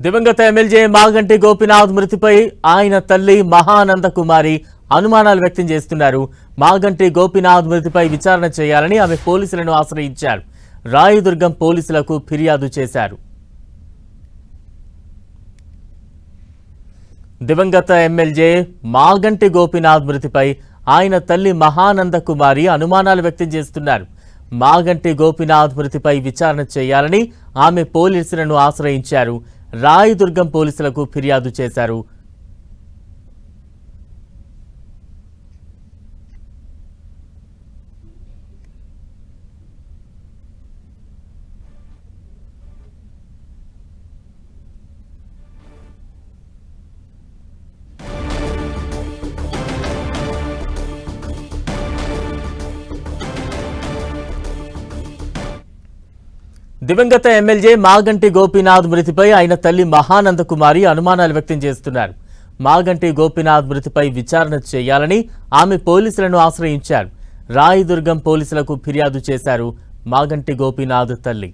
దివంగత ఎమ్మెల్యే మాగంటి గోపినాథ్ మృతిపై ఆయన తల్లి మహానంద కుమారి అనుమానాలు వ్యక్తం చేస్తున్నారు. మాగంటి గోపినాథ్ మృతిపై విచారణ చేయాలని ఆమె పోలీసులను ఆశ్రయించారు. రాయదుర్గం పోలీసులకు ఫిర్యాదు చేశారు. దివంగత ఎమ్మెల్యే మాగంటి గోపినాథ్ మృతిపై ఆయన తల్లి మహానంద కుమారి అనుమానాలు వ్యక్తం చేస్తున్నారు. మాగంటి గోపినాథ్ మృతిపై విచారణ చేయాలని ఆమె పోలీసులను ఆశ్రయించారు. రాయదుర్గం పోలీసులకు ఫిర్యాదు చేశారు. దివంగత ఎమ్మెల్యే మాగంటి గోపీనాథ్ మృతిపై ఆయన తల్లి మహానంద కుమారి అనుమానాలు వ్యక్తం చేస్తున్నారు. మాగంటి గోపీనాథ్ మృతిపై విచారణ చేయాలని ఆమె పోలీసులను ఆశ్రయించారు. రాయదుర్గం పోలీసులకు ఫిర్యాదు చేశారు మాగంటి గోపీనాథ్ తల్లి.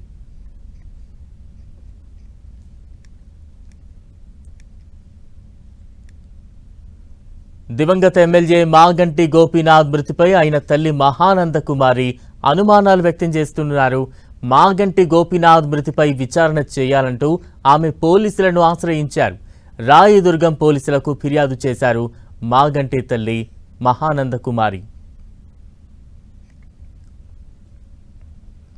దివంగత ఎమ్మెల్యే మాగంటి గోపీనాథ్ మృతిపై ఆయన తల్లి మహానంద కుమారి అనుమానాలు వ్యక్తం చేస్తున్నారు. మాగంటి గోపీనాథ్ మృతిపై విచారణ చేయాలంటూ ఆమె పోలీసులను ఆశ్రయించారు. రాయదుర్గం పోలీసులకు ఫిర్యాదు చేశారు మాగంటి తల్లి మహానంద కుమారి